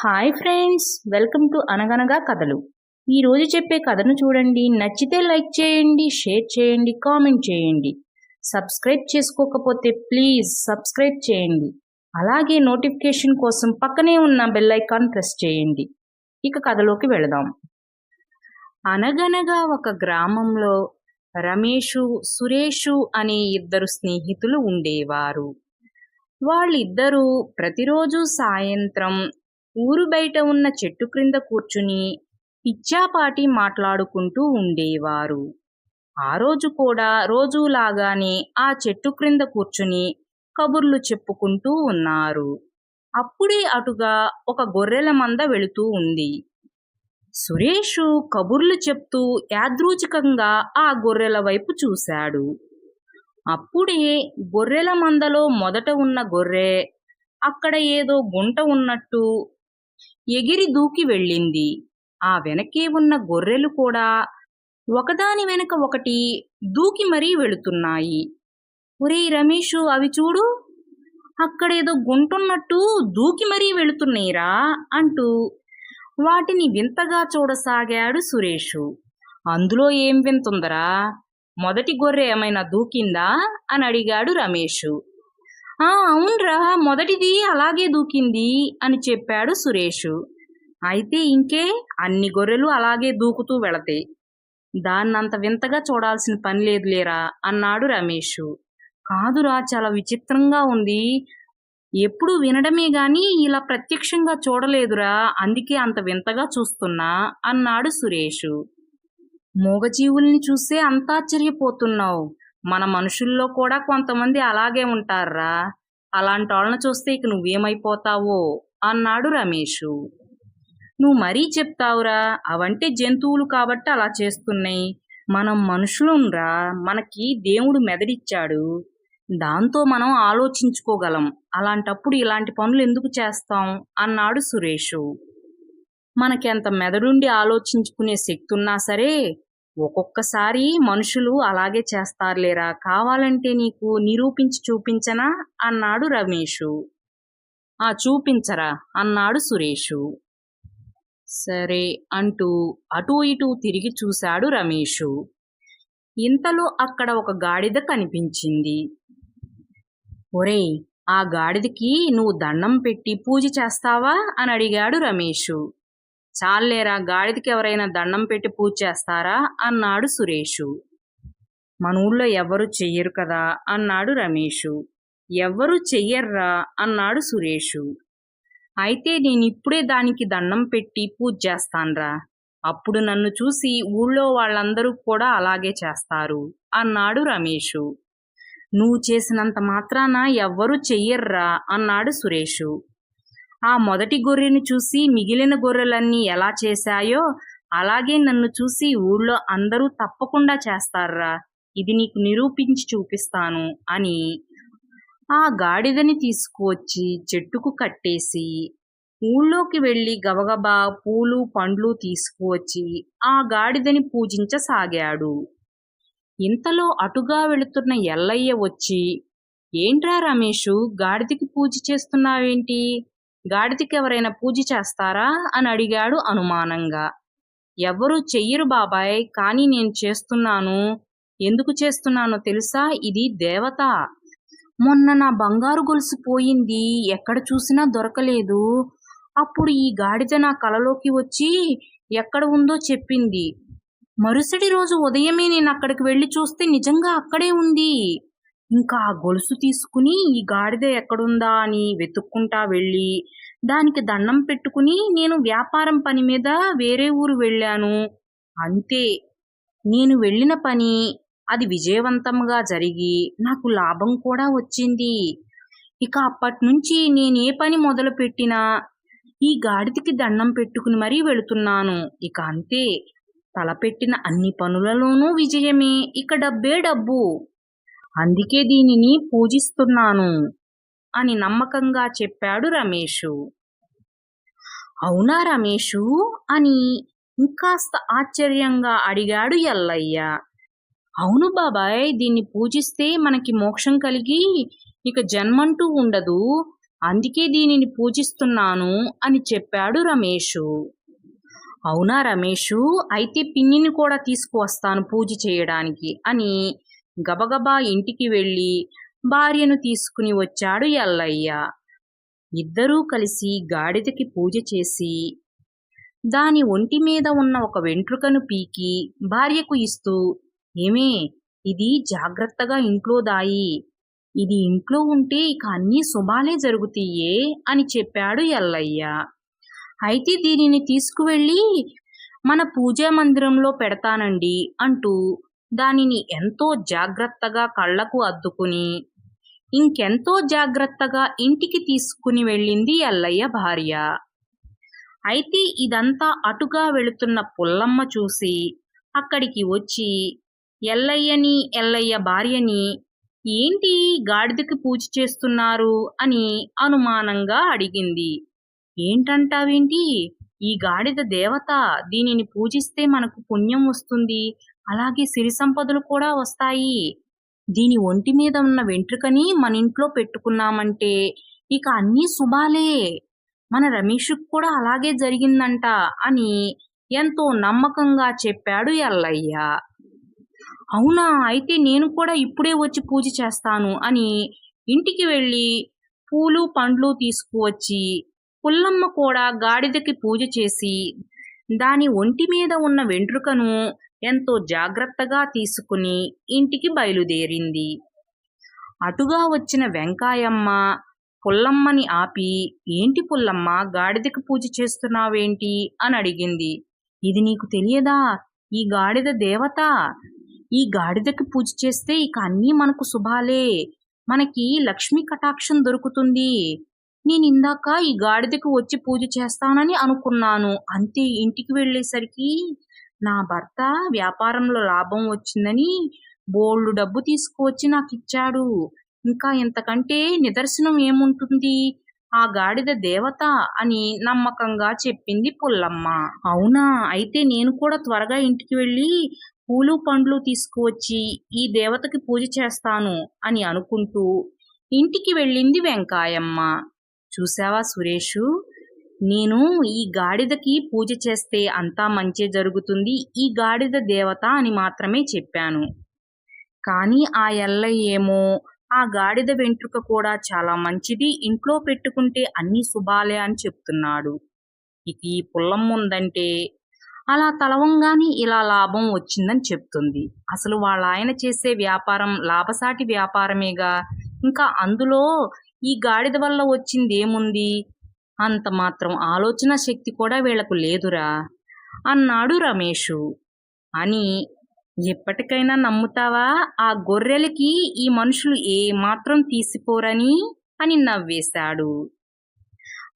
Hi friends welcome to అనగనగా కథలు ఈరోజు చెప్పే కథను చూడండి. నచ్చితే లైక్ చేయండి షేర్ చేయండి కామెంట్ చేయండి. సబ్స్క్రైబ్ చేసుకోకపోతే ప్లీజ్ సబ్స్క్రైబ్ చేయండి. అలాగే నోటిఫికేషన్ కోసం పక్కనే ఉన్న బెల్ ఐకాన్ ప్రెస్ చేయండి. ఇక కథలోకి వెళదాం. అనగనగా ఒక గ్రామంలో రమేషు సురేషు అనే ఇద్దరు స్నేహితులు ఉండేవారు. వాళ్ళిద్దరూ ప్రతిరోజు సాయంత్రం ఊరు బయట ఉన్న చెట్టు క్రింద కూర్చుని పిచ్చాపాటి మాట్లాడుకుంటూ ఉండేవారు. ఆ రోజు కూడా రోజులాగానే ఆ చెట్టు క్రింద కూర్చుని కబుర్లు చెప్పుకుంటూ ఉన్నారు. అప్పుడే అటుగా ఒక గొర్రెల మంద వెళుతూ ఉంది. సురేషు కబుర్లు చెప్తూ యాదృచికంగా ఆ గొర్రెల వైపు చూశాడు. అప్పుడే గొర్రెల మందలో మొదట ఉన్న గొర్రె అక్కడ ఏదో గుంట ఉన్నట్టు ఎగిరి దూకి వెళ్ళింది. ఆ వెనకే ఉన్న గొర్రెలు కూడా ఒకదాని వెనక ఒకటి దూకి మరీ వెళుతున్నాయి. ఒరేయ్ రమేషు అవి చూడు. అక్కడేదో గుంటున్నట్టు దూకి మరీ వెళుతున్నాయిరా అంటూ వాటిని వింతగా చూడసాగాడు సురేషు. అందులో ఏం వింతుందరా? మొదటి గొర్రె ఏమైనా దూకిందా? అని అడిగాడు రమేషు. అవునరా మొదటిది అలాగే దూకింది అని చెప్పాడు సురేషు. అయితే ఇంకే అన్ని గొర్రెలు అలాగే దూకుతూ వెళతాయి దాన్నంత వింతగా చూడాల్సిన పని లేదులేరా అన్నాడు రమేష్. కాదురా చాలా విచిత్రంగా ఉంది. ఎప్పుడు వినడమే గాని ఇలా ప్రత్యక్షంగా చూడలేదురా అందుకే అంత వింతగా చూస్తున్నా అన్నాడు సురేష్. మూగజీవుల్ని చూస్తే అంత ఆశ్చర్యపోతున్నావు. మన మనుషుల్లో కూడా కొంతమంది అలాగే ఉంటారా? అలాంటి వాళ్ళని చూస్తే ఇక నువ్వేమైపోతావో? అన్నాడు రమేషు. నువ్వు మరీ చెప్తావురా? అవంటే జంతువులు కాబట్టి అలా చేస్తున్నాయి. మనం మనుషులుంరా మనకి దేవుడు మెదడిచ్చాడు. దాంతో మనం ఆలోచించుకోగలం. అలాంటప్పుడు ఇలాంటి పనులు ఎందుకు చేస్తాం? అన్నాడు సురేషు. మనకెంత మెదడుండి ఆలోచించుకునే శక్తి ఉన్నా సరే ఒక్కొక్కసారి మనుషులు అలాగే చేస్తారులేరా? కావాలంటే నీకు నిరూపించి చూపించనా? అన్నాడు రమేషు. ఆ చూపించరా? అన్నాడు సురేషు. సరే అంటూ అటూ ఇటూ తిరిగి చూశాడు రమేషు. ఇంతలో అక్కడ ఒక గాడిద కనిపించింది. ఒరేయ్ ఆ గాడిదకి నువ్వు దండం పెట్టి పూజ చేస్తావా? అని అడిగాడు రమేషు. చాలేరా గాడిదకి ఎవరైనా దండం పెట్టి పూజ చేస్తారా? అన్నాడు సురేషు. మన ఊళ్ళో ఎవరు చెయ్యరు కదా? అన్నాడు రమేషు. ఎవ్వరు చెయ్యర్రా? అన్నాడు సురేషు. అయితే నేను ఇప్పుడే దానికి దండం పెట్టి పూజ చేస్తాన్రా. అప్పుడు నన్ను చూసి ఊళ్ళో వాళ్ళందరూ కూడా అలాగే చేస్తారు అన్నాడు రమేషు. నువ్వు చేసినంత మాత్రాన ఎవ్వరూ చెయ్యర్రా? అన్నాడు సురేషు. ఆ మొదటి గొర్రెను చూసి మిగిలిన గొర్రెలన్నీ ఎలా చేశాయో అలాగే నన్ను చూసి ఊళ్ళో అందరూ తప్పకుండా చేస్తారా? ఇది నీకు నిరూపించి చూపిస్తాను అని ఆ గాడిదని తీసుకువచ్చి చెట్టుకు కట్టేసి ఊళ్ళోకి వెళ్ళి గబగబా పూలు పండ్లు తీసుకువచ్చి ఆ గాడిదని పూజించసాగాడు. ఇంతలో అటుగా వెళుతున్న ఎల్లయ్య వచ్చి ఏంట్రా రమేషు గాడిదకి పూజ చేస్తున్నావేంటి? గాడిదకి ఎవరైనా పూజ చేస్తారా? అని అడిగాడు అనుమానంగా. ఎవరు చెయ్యరు బాబాయ్ కానీ నేను చేస్తున్నాను. ఎందుకు చేస్తున్నానో తెలుసా? ఇది దేవత. మొన్న నా బంగారు గొలుసు పోయింది. ఎక్కడ చూసినా దొరకలేదు. అప్పుడు ఈ గాడిద నా కలలోకి వచ్చి ఎక్కడ ఉందో చెప్పింది. మరుసటి రోజు ఉదయమే నేను అక్కడికి వెళ్ళి చూస్తే నిజంగా అక్కడే ఉంది. ఇంకా ఆ గొలుసు తీసుకుని ఈ గాడిద ఎక్కడుందా అని వెతుక్కుంటా వెళ్ళి దానికి దండం పెట్టుకుని నేను వ్యాపారం పని మీద వేరే ఊరు వెళ్ళాను. అంతే. నేను వెళ్ళిన పని అది విజయవంతంగా జరిగి నాకు లాభం కూడా వచ్చింది. ఇక అప్పటి నుంచి నేను ఏ పని మొదలు పెట్టినా ఈ గాడిదకి దండం పెట్టుకుని మరీ వెళుతున్నాను. ఇక అంతే. తలపెట్టిన అన్ని పనులలోనూ విజయమే. ఇక డబ్బే డబ్బు. అందుకే దీనిని పూజిస్తున్నాను అని నమ్మకంగా చెప్పాడు రమేషు. అవునా రమేషు? అని ఇంకాస్త ఆశ్చర్యంగా అడిగాడు ఎల్లయ్య. అవును బాబాయ్ దీన్ని పూజిస్తే మనకి మోక్షం కలిగి ఇక జన్మంటూ ఉండదు. అందుకే దీనిని పూజిస్తున్నాను అని చెప్పాడు రమేషు. అవునా రమేషు? అయితే పిన్నిని కూడా తీసుకువస్తాను పూజ చేయడానికి అని గబగబా ఇంటికి వెళ్ళి భార్యను తీసుకుని వచ్చాడు ఎల్లయ్య. ఇద్దరూ కలిసి గాడిదకి పూజ చేసి దాని ఒంటి మీద ఉన్న ఒక వెంట్రుకను పీకి భార్యకు ఇస్తూ ఏమే ఇది జాగ్రత్తగా ఇంట్లో దాయి. ఇది ఇంట్లో ఉంటే ఇక అన్నీ శుభాలే జరుగుతాయే అని చెప్పాడు ఎల్లయ్య. అయితే దీనిని తీసుకువెళ్ళి మన పూజా మందిరంలో పెడతానండి అంటూ దానిని ఎంతో జాగ్రత్తగా కళ్ళకు అద్దుకుని ఇంకెంతో జాగ్రత్తగా ఇంటికి తీసుకుని వెళ్ళింది ఎల్లయ్య భార్య. అయితే ఇదంతా అటుగా వెళుతున్న పుల్లమ్మ చూసి అక్కడికి వచ్చి ఎల్లయ్యని ఎల్లయ్య భార్యని ఏంటి గాడిదకి పూజ చేస్తున్నారు? అని అనుమానంగా అడిగింది. ఏంటంటావేంటి? ఈ గాడిద దేవత దీనిని పూజిస్తే మనకు పుణ్యం వస్తుంది. అలాగే సిరి సంపదలు కూడా వస్తాయి. దీని ఒంటి మీద ఉన్న వెంట్రుకని మన ఇంట్లో పెట్టుకున్నామంటే ఇక అన్నీ శుభాలే. మన రమేష్కి కూడా అలాగే జరిగిందంట అని ఎంతో నమ్మకంగా చెప్పాడు ఎల్లయ్య. అవునా? అయితే నేను కూడా ఇప్పుడే వచ్చి పూజ చేస్తాను అని ఇంటికి వెళ్ళి పూలు పండ్లు తీసుకువచ్చి పుల్లమ్మ కూడా గాడిదకి పూజ చేసి దాని ఒంటి మీద ఉన్న వెంట్రుకను ఎంతో జాగ్రత్తగా తీసుకుని ఇంటికి బయలుదేరింది. అటుగా వచ్చిన వెంకాయమ్మ పుల్లమ్మని ఆపి ఏంటి పుల్లమ్మ గాడిదకి పూజ చేస్తున్నావేంటి? అని అడిగింది. ఇది నీకు తెలియదా? ఈ గాడిద దేవత? ఈ గాడిదకి పూజ చేస్తే ఇక అన్నీ మనకు శుభాలే. మనకి లక్ష్మీ కటాక్షం దొరుకుతుంది. నేను ఇందాక ఈ గాడిదకి వచ్చి పూజ చేస్తానని అనుకున్నాను. అంతే ఇంటికి వెళ్ళేసరికి నా భర్త వ్యాపారంలో లాభం వచ్చిందని బోల్డు డబ్బు తీసుకువచ్చి నాకు ఇచ్చాడు ఇంకా ఇంతకంటే నిదర్శనం ఏముంటుంది? ఆ గాడిద దేవత అని నమ్మకంగా చెప్పింది పుల్లమ్మ. అవునా? అయితే నేను కూడా త్వరగా ఇంటికి వెళ్ళి పూలు పండ్లు తీసుకువచ్చి ఈ దేవతకి పూజ చేస్తాను అని అనుకుంటూ ఇంటికి వెళ్ళింది వెంకాయమ్మ. చూసావా సురేషు? నేను ఈ గాడిదకి పూజ చేస్తే అంతా మంచి జరుగుతుంది ఈ గాడిద దేవత అని మాత్రమే చెప్పాను. కానీ ఆ ఎల్ల ఏమో ఆ గాడిద వెంట్రుక కూడా చాలా మంచిది ఇంట్లో పెట్టుకుంటే అన్ని శుభాలే అని చెప్తున్నాడు. ఇక ఈ పుల్లం ఉందంటే అలా తలవంగానే ఇలా లాభం వచ్చిందని చెప్తుంది. అసలు వాళ్ళ ఆయన చేసే వ్యాపారం లాభసాటి వ్యాపారమేగా? ఇంకా అందులో ఈ గాడిద వల్ల వచ్చింది ఏముంది అంత మాత్రం ఆలోచన శక్తి కూడా వీళ్ళకు లేదురా. అన్నాడు రమేషు. అని ఎప్పటికైనా నమ్ముతావా? ఆ గొర్రెలకి ఈ మనుషులు ఏ మాత్రం తీసిపోరని? అని నవ్వేశాడు.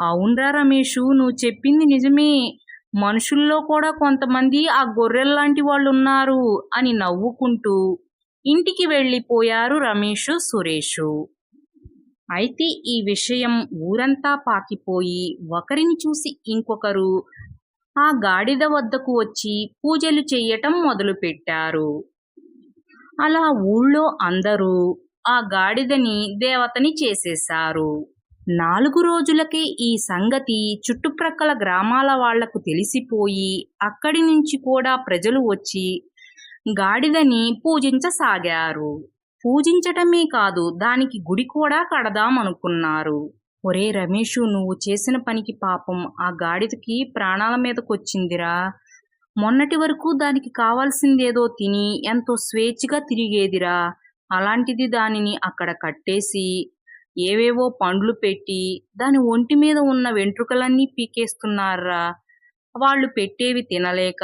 అవునరా రమేషు నువ్వు చెప్పింది నిజమే. మనుషుల్లో కూడా కొంతమంది ఆ గొర్రెల్లాంటి వాళ్ళు ఉన్నారు అని నవ్వుకుంటూ ఇంటికి వెళ్ళిపోయారు రమేషు సురేషు. అయితే ఈ విషయం ఊరంతా పాకిపోయి ఒకరిని చూసి ఇంకొకరు ఆ గాడిద వద్దకు వచ్చి పూజలు చెయ్యటం మొదలుపెట్టారు. అలా ఊళ్ళో అందరూ ఆ గాడిదని దేవతని చేసేశారు. నాలుగు రోజులకే ఈ సంగతి చుట్టుప్రక్కల గ్రామాల వాళ్ళకు తెలిసిపోయి అక్కడి నుంచి కూడా ప్రజలు వచ్చి గాడిదని పూజించసాగారు. పూజించటమే కాదు దానికి గుడి కూడా కడదామనుకున్నారు ఒరే రమేషు నువ్వు చేసిన పనికి పాపం ఆ గాడిదకి ప్రాణాల మీదకొచ్చిందిరా. మొన్నటి వరకు దానికి కావాల్సిందేదో తిని ఎంతో స్వేచ్ఛగా తిరిగేదిరా. అలాంటిది దానిని అక్కడ కట్టేసి ఏవేవో పండ్లు పెట్టి దాని ఒంటి మీద ఉన్న వెంట్రుకలన్నీ పీకేస్తున్నారా. వాళ్ళు పెట్టేవి తినలేక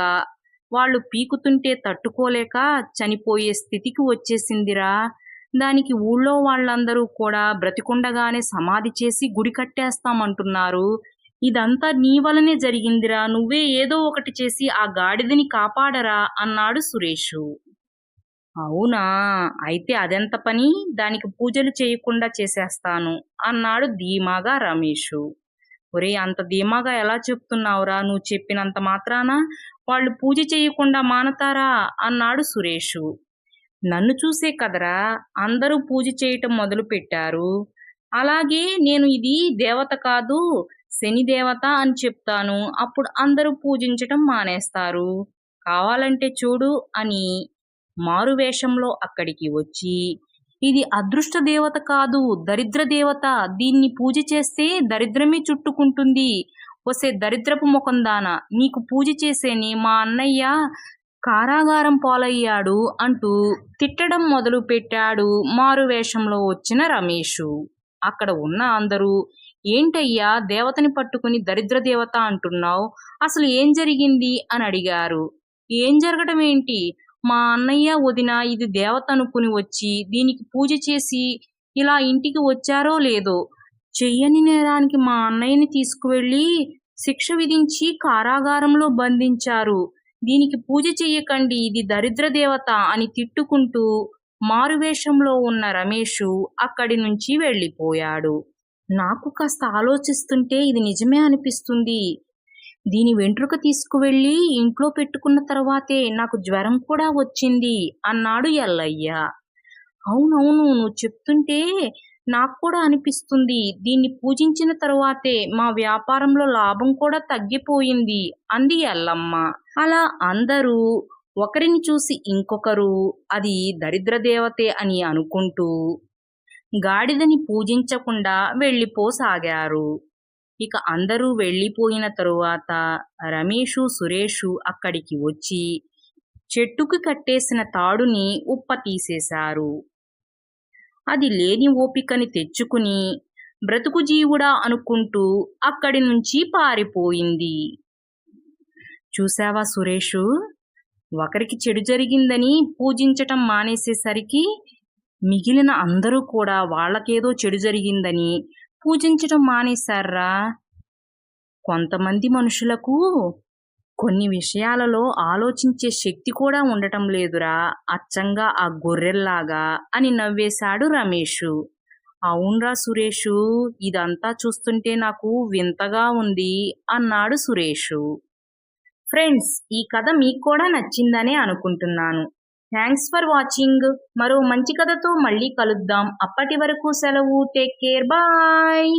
వాళ్ళు పీకుతుంటే తట్టుకోలేక చనిపోయే స్థితికి వచ్చేసిందిరా. దానికి ఊళ్ళో వాళ్ళందరూ కూడా బ్రతికుండగానే సమాధి చేసి గుడి కట్టేస్తామంటున్నారు. ఇదంతా నీ వలనే జరిగిందిరా. నువ్వే ఏదో ఒకటి చేసి ఆ గాడిదని కాపాడరా అన్నాడు సురేషు. అవునా? అయితే అదెంత పని? దానికి పూజలు చేయకుండా చేసేస్తాను అన్నాడు ధీమాగా రమేషు. ఒరే అంత ధీమాగా ఎలా చెప్తున్నావురా? నువ్వు చెప్పినంత మాత్రాన? వాళ్ళు పూజ చేయకుండా మానతారా? అన్నాడు సురేషు. నన్ను చూసే కదరా అందరూ పూజ చేయటం మొదలు పెట్టారు అలాగే నేను ఇది దేవత కాదు శని దేవత అని చెప్తాను. అప్పుడు అందరూ పూజించటం మానేస్తారు. కావాలంటే చూడు అని మారు వేషంలో అక్కడికి వచ్చి ఇది అదృష్ట దేవత కాదు దరిద్ర దేవత. దీన్ని పూజ చేస్తే దరిద్రమే చుట్టుకుంటుంది. వసే దరిద్రపు ముఖందాన నీకు పూజ చేసేని మా అన్నయ్య కారాగారం పాలయ్యాడు అంటూ తిట్టడం మొదలు పెట్టాడు మారు వేషంలో వచ్చిన రమేషు. అక్కడ ఉన్న అందరూ ఏంటయ్యా దేవతని పట్టుకుని దరిద్ర దేవత అంటున్నావు? అసలు ఏం జరిగింది? అని అడిగారు. ఏం జరగడం ఏంటి మా అన్నయ్య వదిన ఇది దేవత అనుకుని వచ్చి దీనికి పూజ చేసి ఇలా ఇంటికి వచ్చారో లేదో చెయ్యని నేరానికి మా అన్నయ్యని తీసుకువెళ్ళి శిక్ష విధించి కారాగారంలో బంధించారు. దీనికి పూజ చెయ్యకండి ఇది దరిద్ర దేవత అని తిట్టుకుంటూ మారువేషంలో ఉన్న రమేషు అక్కడి నుంచి వెళ్ళిపోయాడు. నాకు కాస్త ఆలోచిస్తుంటే ఇది నిజమే అనిపిస్తుంది. దీని వెంట్రుక తీసుకువెళ్ళి ఇంట్లో పెట్టుకున్న తర్వాతే నాకు జ్వరం కూడా వచ్చింది అన్నాడు ఎల్లయ్య. అవునవును నువ్వు చెప్తుంటే నాకు కూడా అనిపిస్తుంది. దీన్ని పూజించిన తరువాతే మా వ్యాపారంలో లాభం కూడా తగ్గిపోయింది అంది ఎల్లమ్మ అలా అందరూ ఒకరిని చూసి ఇంకొకరు అది దరిద్ర దేవతే అని అనుకుంటూ గాడిదని పూజించకుండా వెళ్ళిపోసాగారు. ఇక అందరూ వెళ్ళిపోయిన తరువాత రమేషు సురేషు అక్కడికి వచ్చి చెట్టుకు కట్టేసిన తాడుని ఉప్ప తీసేశారు అది లేని ఓపికని తెచ్చుకుని బ్రతుకు జీవుడా అనుకుంటూ అక్కడి నుంచి పారిపోయింది. చూసావా సురేషు? ఒకరికి చెడు జరిగిందని పూజించటం మానేసేసరికి మిగిలిన అందరూ కూడా వాళ్ళకేదో చెడు జరిగిందని పూజించటం మానేశారా? కొంతమంది మనుషులకు కొన్ని విషయాలలో ఆలోచించే శక్తి కూడా ఉండటం లేదురా. అచ్చంగా ఆ గొర్రెల్లాగా అని నవ్వేశాడు రమేషు. అవునరా సురేషు ఇదంతా చూస్తుంటే నాకు వింతగా ఉంది అన్నాడు సురేషు. ఫ్రెండ్స్ ఈ కథ మీకు కూడా నచ్చిందనే అనుకుంటున్నాను. Thanks for watching. మరో మంచి కథతో మళ్ళీ కలుద్దాం. అప్పటి వరకు సెలవు. Take care. బాయ్.